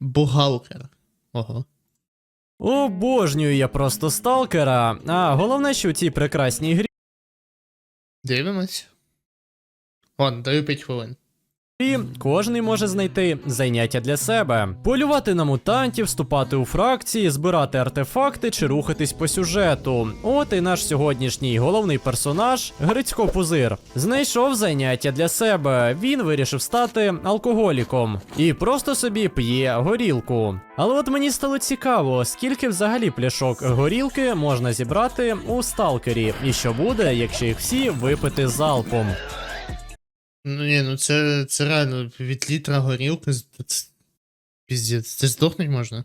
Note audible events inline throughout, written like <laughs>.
Бухгалкер. Ого. Обожнюю я просто сталкера. А головне, що у цій прекрасній грі Дивимось. Вон, даю 5 хвилин. Кожний може знайти заняття для себе: полювати на мутантів, вступати у фракції, збирати артефакти чи рухатись по сюжету. От і наш сьогоднішній головний персонаж Грицько Пузир. Знайшов заняття для себе. Він вирішив стати алкоголіком і просто собі п'є горілку. Але от мені стало цікаво, скільки взагалі пляшок горілки можна зібрати у сталкері, і що буде, якщо їх всі випити залпом. Ну ні, ну це, це реально від літра горілки. піздець, це здохнуть можна.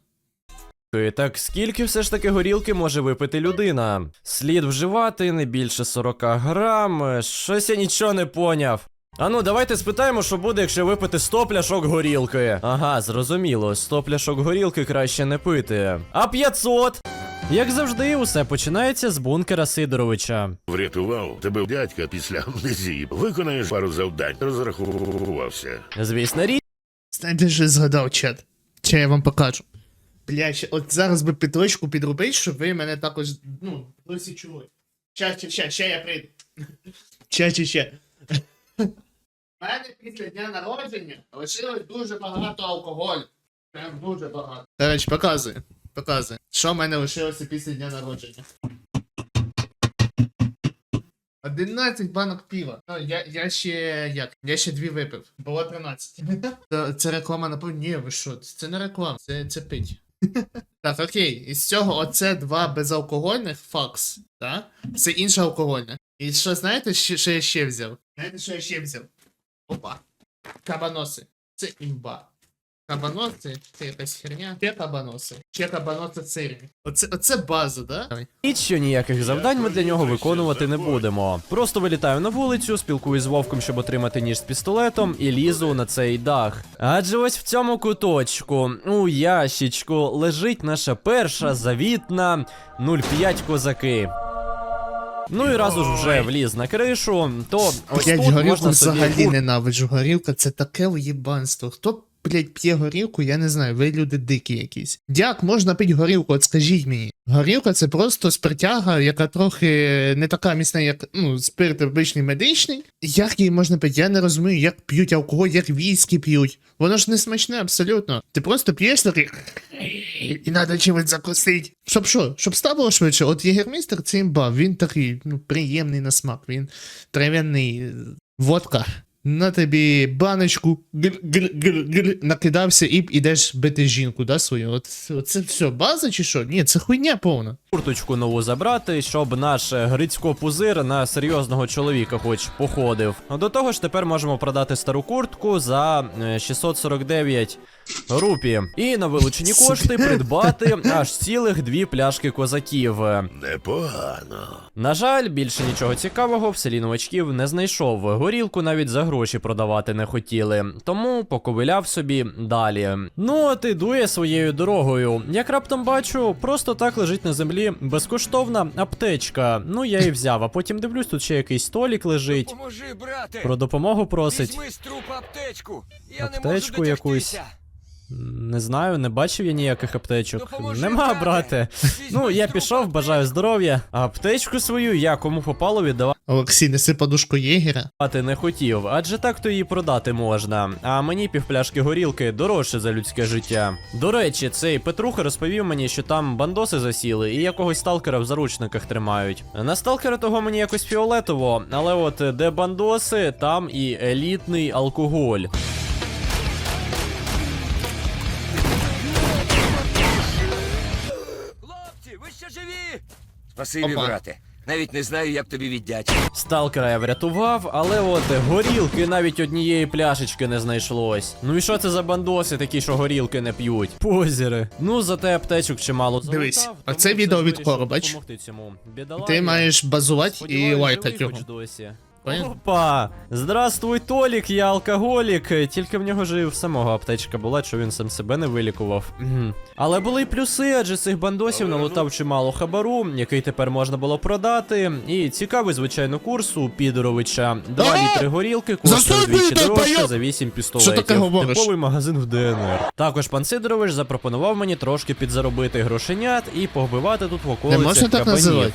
Так скільки все ж таки горілки може випити людина? Слід вживати не більше 40 грам. е, Щось я нічого не поняв. Ану, давайте спитаємо, що буде, якщо випити 100 пляшок горілки. Ага, зрозуміло, 100 пляшок горілки краще не пити. А 500? Як завжди, усе починається з бункера Сидоровича. Врятував тебе дядька після амнезії. Виконаєш пару завдань. Розрахувався. Звісно, річ. Знаєте, що я згадав чат. Чи я вам покажу. Бля, ще, от зараз би підрочку підробити, щоб ви мене також, ну, досі чули. Ща, ща, ща, ща я прийду. <laughs> Ща, ща, ща. У мене після дня народження лишилось дуже багато алкоголю. Прям дуже багато. До речі, показую. Показую. Що в мене лишилося після дня народження? 11 банок пива. Ну, я, я ще як? Я ще дві випив. Було 13. <laughs> Це, це реклама напевно. Ні, ви що? Це не реклама, це, це пить. <laughs> Так, окей. Із цього оце два безалкогольних факс, так? Це інше алкогольне. І що знаєте, що, що я ще взяв? Знаєте, що я ще взяв? Опа. Кабаноси. Це імба. Кабаноси, це якась херня. Ще кабаноси. Ще кабаноси сирні. Оце, оце база, да? Давай. І що ніяких завдань ми для нього виконувати не будемо. Просто вилітаю на вулицю, спілкуюсь з вовком, щоб отримати ніж з пістолетом, і лізу на цей дах. Адже ось в цьому куточку, у ящичку, лежить наша перша завітна 05 козаки. Ну і раз уж вже вліз на кришу, то ось Блять, тут горілку можна собі взагалі ненавиджу. Горілка це таке уєбанство. Хто, блять, п'є горілку, я не знаю, ви люди дикі якісь. Як можна пити горілку, от скажіть мені. Горілка це просто спиртяга, яка трохи не така міцна, як ну, спирт обичний медичний. Як її можна пити? Я не розумію, як п'ють алкоголь, як віскі п'ють. Воно ж не смачне абсолютно. Ти просто п'єш такий. І треба чимось закусити. Щоб що? Щоб ставило швидше. От єгермістер це імба, він такий, ну, приємний на смак, він трав'яний. Водка. На тобі баночку гр- накидався і ідеш бити жінку, да, свою. От, це все, база чи що? Ні, це хуйня повна. курточку нову забрати, щоб наш е, Грицько пузир на серйозного чоловіка хоч походив. До того ж, тепер можемо продати стару куртку за е, 649 рупі. І на вилучені кошти придбати аж цілих дві пляшки козаків. Непогано. На жаль, більше нічого цікавого в селі новачків не знайшов. Горілку навіть за гроші продавати не хотіли, тому поковиляв собі далі. Ну от іду я своєю дорогою. Як раптом бачу, просто так лежить на землі безкоштовна аптечка. Ну я і взяв, а потім дивлюсь, тут ще якийсь столік лежить. Поможи, брате! Про допомогу просить. Візьми з трупа аптечку! Я Аптечку не можу якусь. дотягтися. Не знаю, не бачив я ніяких аптечок. Допоможи, Нема, брате. брате. Ну, я пішов, бажаю здоров'я. А аптечку свою я кому попало віддавав. Олексій, неси подушку єгера. Не хотів, адже так то її продати можна. А мені півпляшки горілки дорожче за людське життя. До речі, цей Петруха розповів мені, що там бандоси засіли і якогось сталкера в заручниках тримають. На сталкера того мені якось фіолетово, але от де бандоси, там і елітний алкоголь. Ще живі? Спасибі, Опа. брате. Навіть не знаю, як тобі віддячити. Сталкера я врятував, але от горілки навіть однієї пляшечки не знайшлось. Ну і що це за бандоси такі, що горілки не п'ють? Позіри. Ну зате аптечок чимало залутав. Дивись, а це відео від вирішив Кора, бач? допомогти цьому бідолагі. Ти маєш базувати і лайкати його. досі. Понял? Опа! Здравствуй, Толік, я алкоголік. Тільки в нього ж і в самого аптечка була, що він сам себе не вилікував. Мгм. Але були й плюси, адже цих бандосів налутав чимало хабару, який тепер можна було продати. І цікавий, звичайно, курс у Підоровича. Два А! літри горілки коштує Засуджую, вдвічі дорожче за 8 Що пістолетів. таке говориш? Типовий магазин в ДНР. Також пан Сидорович запропонував мені трошки підзаробити грошенят і повбивати тут в околицях можна так кабанів. називати.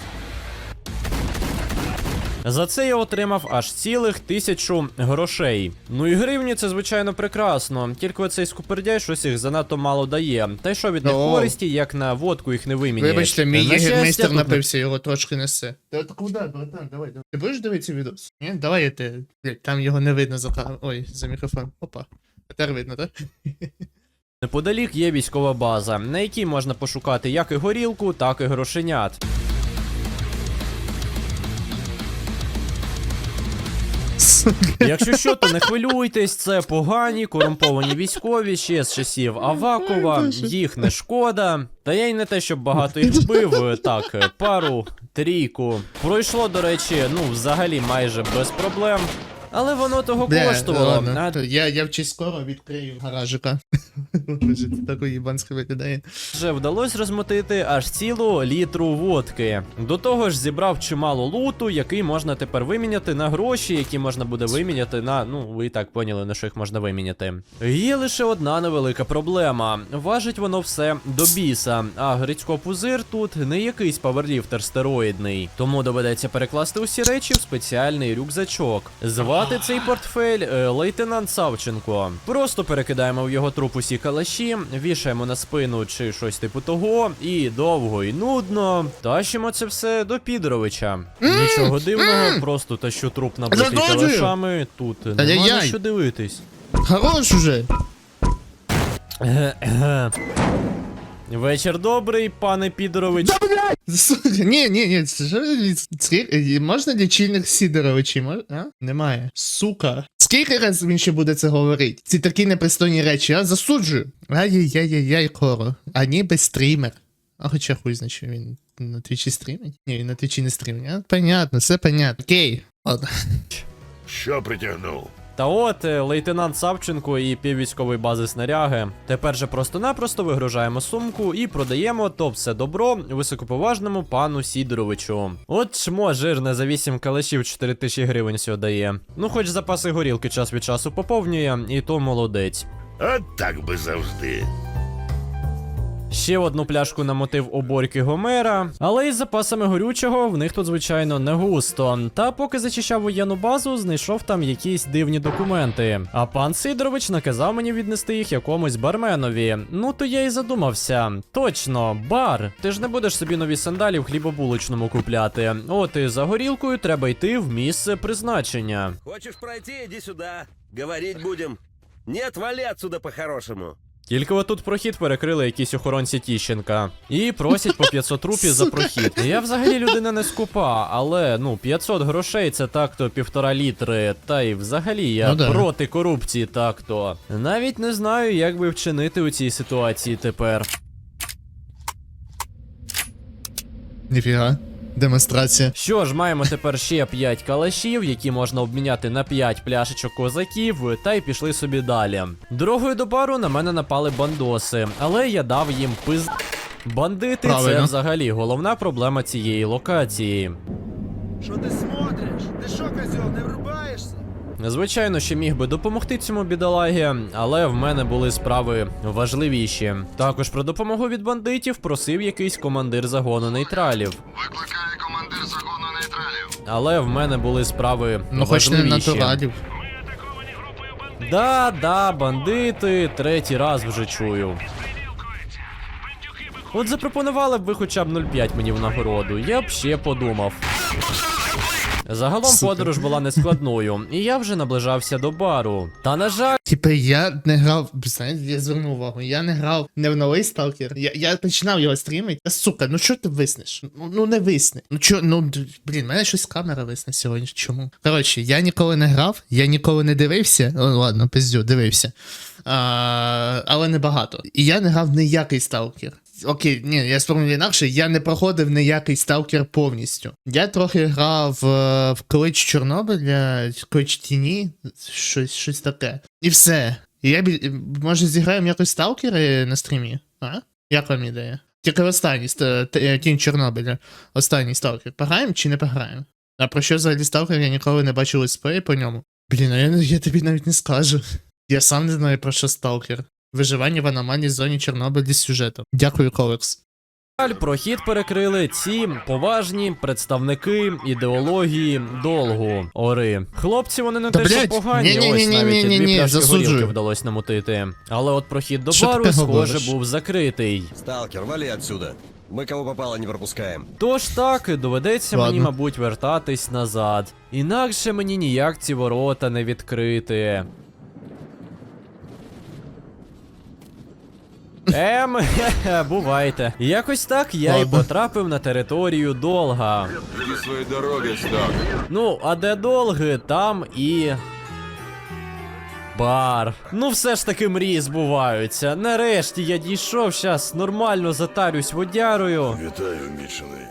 За це я отримав аж цілих тисячу грошей. Ну і гривні це звичайно прекрасно. Тільки оцей скупердяй щось їх занадто мало дає. Та й що від них О. користі, як на водку їх не виміняєш. Вибачте, мій На щастя, єгермейстер тут- напився, його трошки несе. Та та куди, братан, давай, давай. Ти будеш дивитися відос? Ні? Давай я те. Блядь, там його не видно за кам- Ой, за мікрофон. Опа. Тепер видно, так? <laughs> Неподалік є військова база, на якій можна пошукати як і горілку, так і грошенят. Якщо що, то не хвилюйтесь, це погані, корумповані військові ще з часів Авакова, їх не шкода. Та я й не те, щоб багато їх вбив, так, пару, трійку. Пройшло, до речі, ну, взагалі майже без проблем. Але воно того Бля, коштувало. ладно. А Я, я вчись скоро відкрию гаражика. <laughs> Боже, це виглядає. Вже вдалося розмотити аж цілу літру водки. До того ж, зібрав чимало луту, який можна тепер виміняти на гроші, які можна буде виміняти на. Ну, ви і так поняли, на що їх можна виміняти. Є лише одна невелика проблема. Важить воно все до біса, а Грицько пузир тут не якийсь паверліфтер стероїдний. Тому доведеться перекласти усі речі в спеціальний рюкзачок. Звати цей портфель е, лейтенант Савченко. Просто перекидаємо в його труп усі калаші, вішаємо на спину чи щось типу того, і довго і нудно тащимо це все до Підоровича. Нічого дивного, просто тащу труп набитий калашами. Тут нема на що дивитись. Хорош уже! Вечір добрий, пане Підорович. Сука, ні, ні, ні, це скільки- можна лічильник Сідоровичі, мож... а? Немає. Сука. Скільки раз він ще буде це говорити? Ці такі непристойні речі, я засуджую. Ай-яй-яй-яй, коро. А ніби стрімер. А хоча хуй що він на твічі стрімить? Ні, він на твічі не стрімить. А? Понятно, все понятно. Окей. Ладно. Що притягнув? Та от е, лейтенант Савченко і піввійськової бази снаряги. Тепер же просто-напросто вигружаємо сумку і продаємо то все добро високоповажному пану Сідоровичу. От чмо жирне за 8 калашів 4 тисячі гривень сьо дає. Ну, хоч запаси горілки час від часу поповнює, і то молодець. От так би завжди. Ще одну пляшку намотив у борьки Гомера, але із запасами горючого в них тут, звичайно, не густо. Та поки зачищав воєнну базу, знайшов там якісь дивні документи. А пан Сидорович наказав мені віднести їх якомусь барменові. Ну то я і задумався. Точно, бар. Ти ж не будеш собі нові сандалі в хлібобулочному купляти. От і за горілкою треба йти в місце призначення. Хочешь пройти, иди сюда. Говорить будем. Нет, вали отсюда по-хорошему. Тільки отут прохід перекрили якісь охоронці Тіщенка. І просять по 500 рупій за прохід. Я взагалі людина не скупа, але ну 500 грошей це так-то півтора літри. Та й взагалі я Ну да. проти корупції так-то. Навіть не знаю, як би вчинити у цій ситуації тепер. Ніфіга. Демонстрація. Що ж, маємо тепер ще 5 калашів, які можна обміняти на 5 пляшечок козаків, та й пішли собі далі. Дорогою до бару на мене напали бандоси, але я дав їм пиз. Бандити це взагалі головна проблема цієї локації. Що ти смотриш? Ти що, козьол, не врубаєшся? Звичайно, що міг би допомогти цьому бідолагі, але в мене були справи важливіші. Також про допомогу від бандитів просив якийсь командир загону нейтралів. Викликає командир загону нейтралів. Але в мене були справи Ну хоч не натуралів. Да, да, бандити, третій раз вже чую. От запропонували б ви хоча б 0,5 мені в нагороду, я б ще подумав. Загалом Сука. подорож була нескладною, і я вже наближався до бару. Та на жаль, Типа я не грав, знаєте, я звернув увагу, я не грав не в новий сталкер. Я, я починав його стрімити. Та сука, ну чого ти виснеш? Ну, ну не висни. Ну чо, ну блін, мене щось камера висне сьогодні. Чому? Коротше, я ніколи не грав, я ніколи не дивився. О, ладно, пиздю, дивився. А, але не багато. І я не грав ніякий сталкер. Окей, ні, я спробую інакше, я не проходив ніякий сталкер повністю. Я трохи грав е, в клич Чорнобиля, клич Тіні, щось, щось таке. І все. Я може зіграємо якось сталкери на стрімі? А? Як вам ідея? Тільки останній ст- т- е, тінь Чорнобиля. Останній сталкер. Пограємо чи не пограємо? А про що взагалі сталкер я ніколи не бачив летсплеї по ньому. Блін, а я, я тобі навіть не скажу. Я сам не знаю про що сталкер. Виживання в аномальній зоні Чорнобиля з сюжетом. Дякую, Колекс. жаль, прохід перекрили ці поважні представники ідеології долгу ори. Хлопці, вони не Та, те, що погані, ось навіть ні-ні-ні-ні-ні-ні, дві пляшки засуджую. горілки вдалося намутити. Але от прохід до Що ти бару, схоже, говориш? був закритий. Сталкер, вали отсюда. Мы кого попало не пропускаем. Тож так, доведеться мені, мабуть, вертатись назад. Інакше мені ніяк ці ворота не відкрити. Ем, <laughs> бувайте. Якось так я й Ладно. потрапив на територію долга. Иди своей дорогой, Сталкер. Ну, а де долги, там і. Бар. Ну, все ж таки мрії збуваються. Нарешті я дійшов, щас нормально затарюсь водярою. Вітаю, мічений.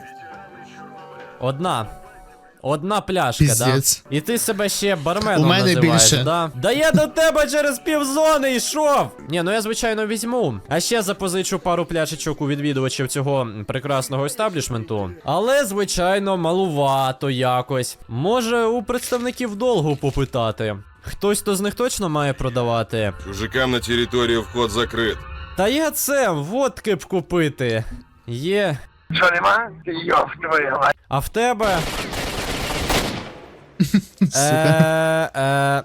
Одна. Одна пляшка, Піздець. да? І ти себе ще барменом У мене називаєш, більше. да? Да я до тебе через півзони йшов! Ні, ну я звичайно візьму. А ще запозичу пару пляшечок у відвідувачів цього прекрасного естаблішменту. Але, звичайно, малувато якось. Може, у представників долгу попитати. Хтось то з них точно має продавати. Чужакам на территорию вход закрыт. Та я це водки б купити. Є. Що нема? Йоп, твою мать. А в тебе. <laughs> Е, е...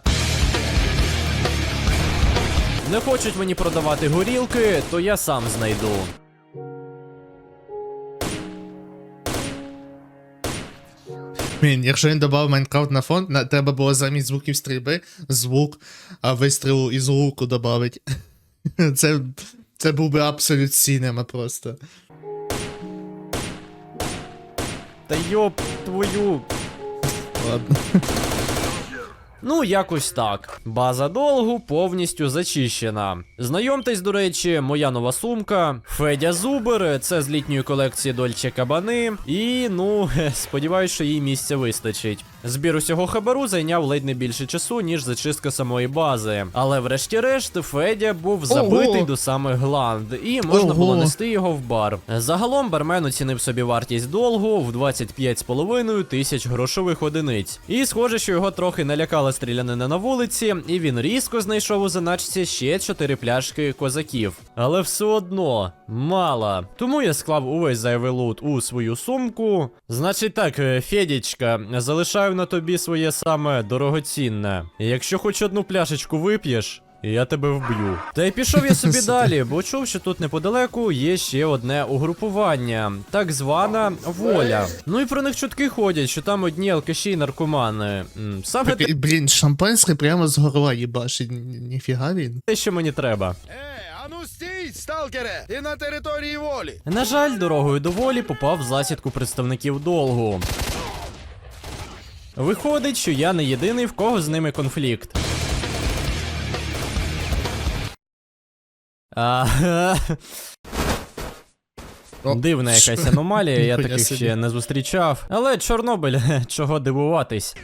Не хочуть мені продавати горілки, то я сам знайду. Блін, якщо він додав Майнкрафт на фонд, на треба було замість звуків стрільби звук а вистрілу із луку додати. <laughs> Це, це був би абсолют сінема просто. Та йоп твою. Ладно. Ну, якось так. База долгу повністю зачищена. Знайомтесь, до речі, моя нова сумка. Федя Зубер, це з літньої колекції Дольче Кабани. І ну, <laughs> сподіваюся, що їй місця вистачить. Збір усього хабару зайняв ледь не більше часу, ніж зачистка самої бази. Але врешті-решт Федя був забитий Ого. до самих гланд, і можна Ого. було нести його в бар. Загалом бармен оцінив собі вартість долгу в 25,5 тисяч грошових одиниць. І схоже, що його трохи налякала стрілянина на вулиці, і він різко знайшов у заначці ще 4 пляшки козаків. Але все одно мало. Тому я склав увесь зайвий лут у свою сумку. Значить так, е, Федічка, залишаю на тобі своє саме дорогоцінне. Якщо хоч одну пляшечку вип'єш. Я тебе вб'ю. Та й пішов я собі <laughs> далі, бо чув, що тут неподалеку є ще одне угрупування, так звана воля. Ну і про них чутки ходять, що там одні алкаші і наркомани. Саме Блін, Блін, шампанське прямо з горла їбашить. Ніфіга він. те, що мені треба. Е, а ну стій, сталкере! Ти на території волі! На жаль, дорогою до волі попав в засідку представників долгу. Виходить, що я не єдиний, в кого з ними конфлікт. А, Дивна якась аномалія, я таких ще не зустрічав. Але Чорнобиль, <laughs> чого дивуватись.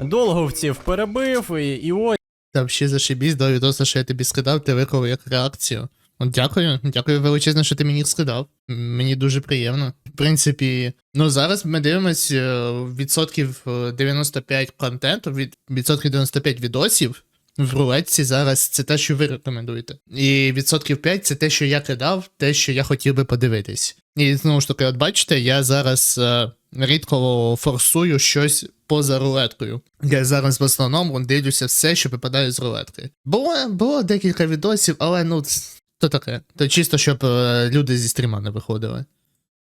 Долговців перебив, і, і ось. Та взагалі зашибісь до відоса, що я тобі скидав, ти виклав як реакцію. От дякую, дякую величезно, що ти мені їх скидав. Мені дуже приємно. В принципі, ну зараз ми дивимось е, відсотків е, 95 контенту, від відсотків 95 відосів. В рулетці зараз це те, що ви рекомендуєте. І відсотків 5 це те, що я кидав, те, що я хотів би подивитись. І знову ж таки, от бачите, я зараз е, рідко форсую щось поза рулеткою. Я зараз в основному дивлюся все, що випадає з рулетки. Було, було декілька відосів, але ну то таке. То чисто, щоб е, люди зі стріма не виходили.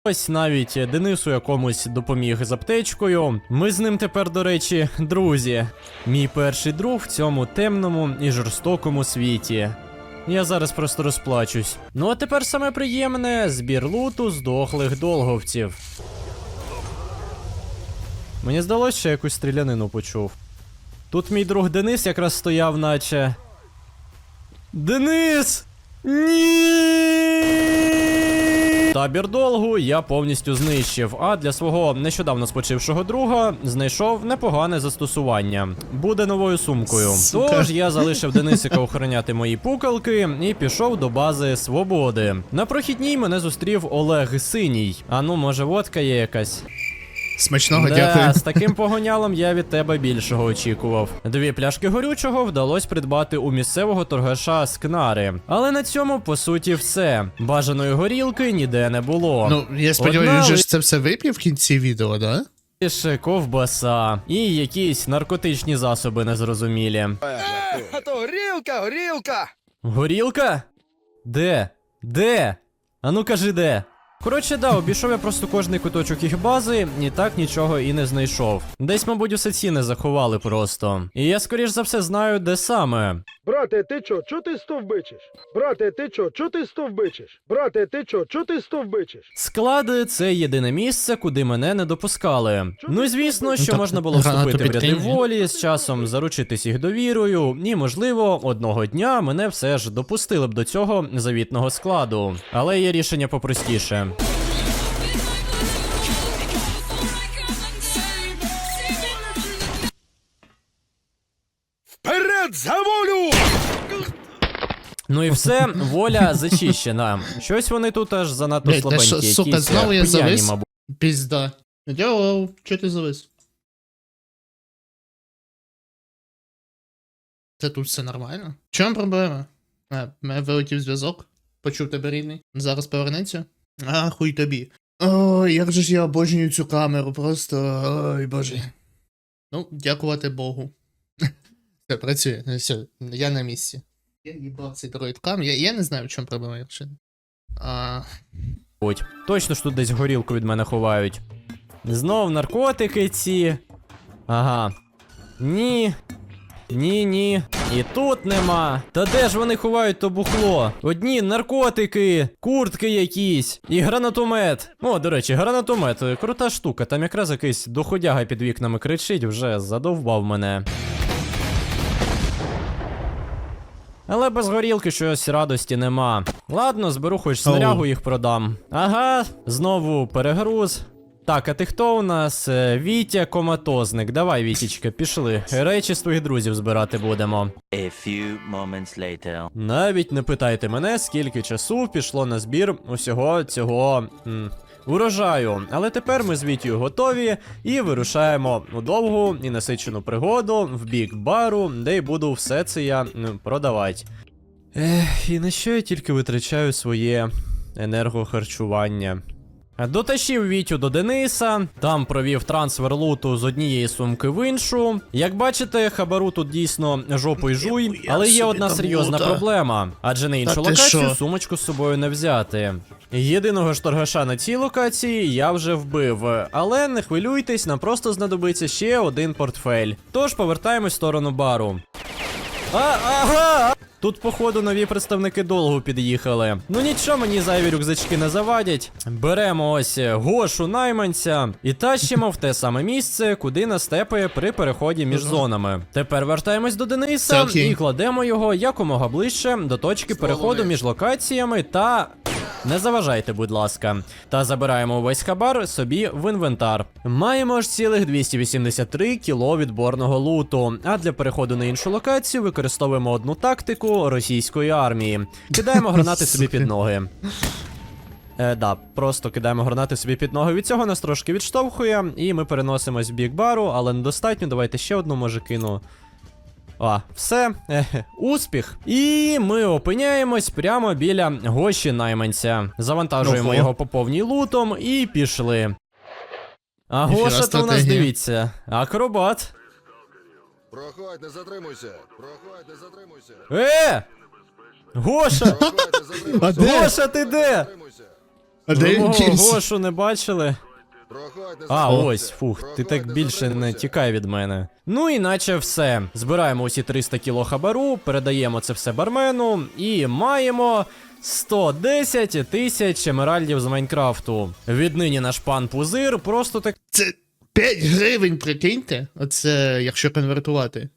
Ось навіть Денису якомусь допоміг з аптечкою. Ми з ним тепер, до речі, друзі. Мій перший друг в цьому темному і жорстокому світі. Я зараз просто розплачусь. Ну а тепер саме приємне збір луту здохлих долговців. Мені здалося, що я якусь стрілянину почув. Тут мій друг Денис якраз стояв, наче. Денис! Ні! Табір долгу я повністю знищив, а для свого нещодавно спочившого друга знайшов непогане застосування. Буде новою сумкою. Сука. Тож я залишив Денисика охороняти мої пукалки і пішов до бази свободи. На прохідній мене зустрів Олег Синій. А ну, може, водка є якась. Смачного, да, дякую. з таким погонялом я від тебе більшого очікував. Дві пляшки горючого вдалося придбати у місцевого торгаша з Кнари. Але на цьому по суті все. Бажаної горілки ніде не було. Ну, я Одна сподіваюся, він же ж це все вип'є в кінці відео, да? лише ковбаса і якісь наркотичні засоби незрозумілі. А то горілка, горілка! Горілка? Де? Де? А ну кажи де. Коротше, да, обійшов я просто кожний куточок їх бази, і так нічого і не знайшов. Десь, мабуть, усе ціни заховали просто. І я скоріш за все знаю, де саме. Брате, ти чо, чо ти стовбичиш? Брате, ти чо, чо ти стовбичиш? Брате, ти чо, чо ти стовбичиш? Склади це єдине місце, куди мене не допускали. Ну і звісно, що так, можна було гранату вступити в ряди підкинь. волі, з часом заручитись їх довірою, і, можливо, одного дня мене все ж допустили б до цього завітного складу. Але є рішення попростіше. Ну і все, воля зачищена. Щось вони тут аж занадто Блядь, та слабенькі, що, сука, якісь знову я е, завис? мабуть. Пізда. Йоу, чо ти завис? Це тут все нормально? В чому проблема? А, в мене вилетів зв'язок. Почув тебе рідний. Зараз повернеться. А, хуй тобі. Ой, як же ж я обожнюю цю камеру, просто. Ой, боже. Ну, дякувати Богу. <laughs> Все, працює. Ну, Все, я на місці. Я їбав цей дроїдкам, я, я не знаю, в чому проблема, якщо. А, Будь. Точно ж тут десь горілку від мене ховають. Знов наркотики ці. Ага. Ні. Ні, ні. І тут нема. Та де ж вони ховають то бухло? Одні наркотики, куртки якісь і гранатомет. О, до речі, гранатомет. Крута штука. Там якраз якийсь доходяга під вікнами кричить, вже задовбав мене. Але без горілки щось радості нема. Ладно, зберу хоч снарягу їх продам. Ага, знову перегруз. Так, а ти хто у нас? Е, Вітя коматозник. Давай, Вітічка, пішли. Речі з твоїх друзів збирати будемо. A few moments later. Навіть не питайте мене, скільки часу пішло на збір усього цього м, урожаю. Але тепер ми з Вітію готові і вирушаємо у довгу і насичену пригоду в бік бару, де й буду все це я продавати. Ех, і на що я тільки витрачаю своє енергохарчування. Дотащив Вітю до Дениса, там провів трансфер луту з однієї сумки в іншу. Як бачите, хабару тут дійсно жопу й жуй, але є одна серйозна проблема, адже на іншу локацію сумочку з собою не взяти. Єдиного ж торгаша на цій локації я вже вбив, але не хвилюйтесь, нам просто знадобиться ще один портфель. Тож повертаємось в сторону бару. А, ага! Тут, походу, нові представники долгу під'їхали. Ну нічого, мені зайві рюкзачки не завадять. Беремо ось Гошу найманця і тащимо в те саме місце, куди нас тепає при переході між зонами. Тепер вертаємось до Дениса і кладемо його якомога ближче до точки переходу між локаціями та. Не заважайте, будь ласка. Та забираємо увесь хабар собі в інвентар. Маємо ж цілих 283 кіло відборного луту. А для переходу на іншу локацію використовуємо одну тактику російської армії. Кидаємо гранати собі під ноги. Е, да, просто кидаємо гранати собі під ноги. Від цього нас трошки відштовхує, і ми переносимось в бік бару, але недостатньо. Давайте ще одну може кину. А, все, успіх. І ми опиняємось прямо біля гощі найманця. Завантажуємо його по повній лутом і пішли. А Гоша то у нас дивіться. Акробат. Проходь, не затримуйся. Проходь, не затримуйся. Е! Гоша! Гоша, ти де? А де він? Гошу не бачили? А, ось, фух, ти так більше не тікай від мене. Ну іначе все. Збираємо усі 300 кіло хабару, передаємо це все бармену і маємо 110 тисяч емеральдів з Майнкрафту. Віднині наш пан Пузир просто так. Це 5 гривень, прикиньте. Оце якщо конвертувати.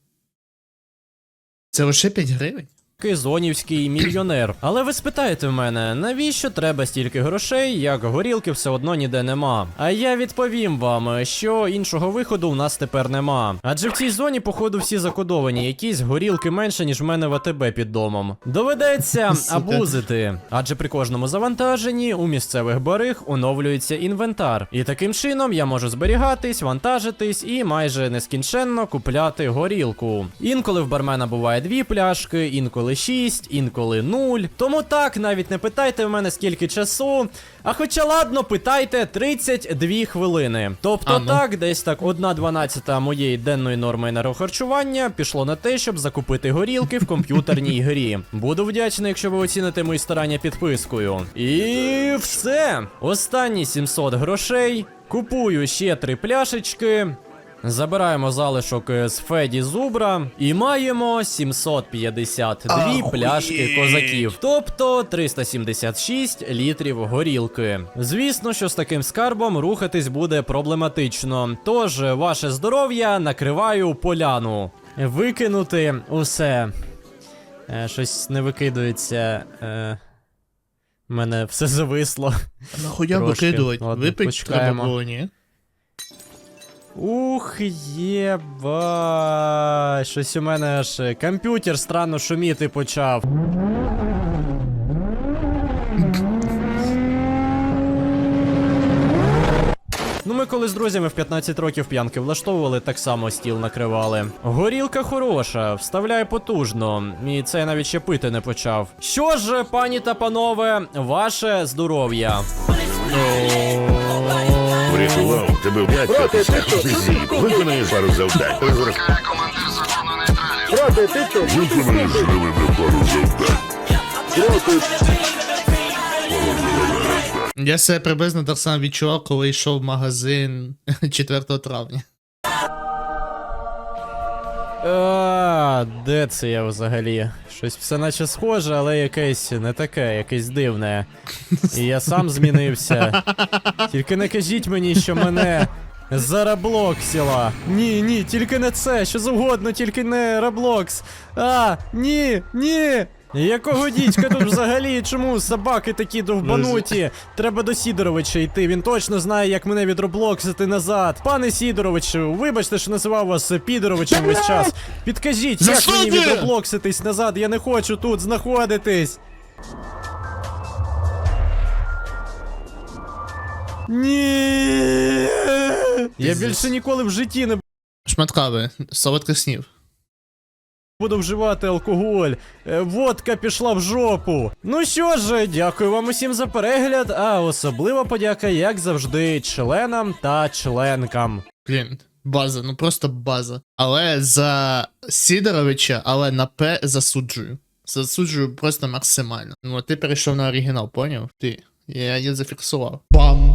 Це лише 5 гривень. Зонівський мільйонер. Але ви спитаєте в мене, навіщо треба стільки грошей, як горілки все одно ніде нема. А я відповім вам, що іншого виходу у нас тепер нема. Адже в цій зоні, походу, всі закодовані, якісь горілки менше, ніж в мене в АТБ під домом. Доведеться абузити. Адже при кожному завантаженні у місцевих бариг оновлюється інвентар. І таким чином я можу зберігатись, вантажитись і майже нескінченно купляти горілку. Інколи в бармена буває дві пляшки, інколи шість, інколи нуль. Тому так, навіть не питайте в мене скільки часу. А хоча ладно, питайте 32 хвилини. Тобто А, ну. так, десь так одна дванадцята моєї денної норми енергохарчування пішло на те, щоб закупити горілки в комп'ютерній <laughs> грі. Буду вдячний, якщо ви оціните мої старання підпискою. І все. Останні 700 грошей. Купую ще три пляшечки. Забираємо залишок з Феді Зубра і маємо 752 Ахуєть. пляшки козаків, тобто 376 літрів горілки. Звісно, що з таким скарбом рухатись буде проблематично. Тож ваше здоров'я накриваю поляну. Викинути усе. Е, щось не викидується. Е, мене все зависло. Нахуя викидувати? Випить треба було, ні? Ух, єба. Щось у мене аж е, комп'ютер странно шуміти почав. Ну, ми коли з друзями в 15 років п'янки влаштовували, так само стіл накривали. Горілка хороша, вставляє потужно, і це я навіть ще пити не почав. Що ж, пані та панове, ваше здоров'я. Врятував тебе після амнезії. Виконаєш пару завдань. Розраховуйся. Брате, ти ти Виконаєш стовбичиш? пару завдань. Проти. Я себе приблизно так само відчував, коли йшов в магазин <laughs> 4 травня. А, де це я взагалі? Щось все наче схоже, але якесь не таке, якесь дивне. І я сам змінився. Тільки не кажіть мені, що мене зараблоксіла. Ні, ні, тільки не це, що завгодно, тільки не Раблокс. А, ні, ні. Якого дідька тут взагалі? Чому собаки такі довбануті? Треба до Сідоровича йти. Він точно знає, як мене відроблоксити назад. Пане Сідоровичу, вибачте, що називав вас Підоровичем весь час. Підкажіть, як мені відроблокситись назад? Я не хочу тут знаходитись. Ні. Я більше ніколи в житті не Шматкави, солодких снів. Буду вживати алкоголь. Е, Водка пішла в жопу. Ну що ж, дякую вам усім за перегляд, а особлива подяка, як завжди, членам та членкам. Блін, база, ну просто база. Але за Сідоровича, але на П засуджую. Засуджую просто максимально. Ну, а ти перейшов на оригінал, поняв? Ти. Я, я зафіксував. Бам!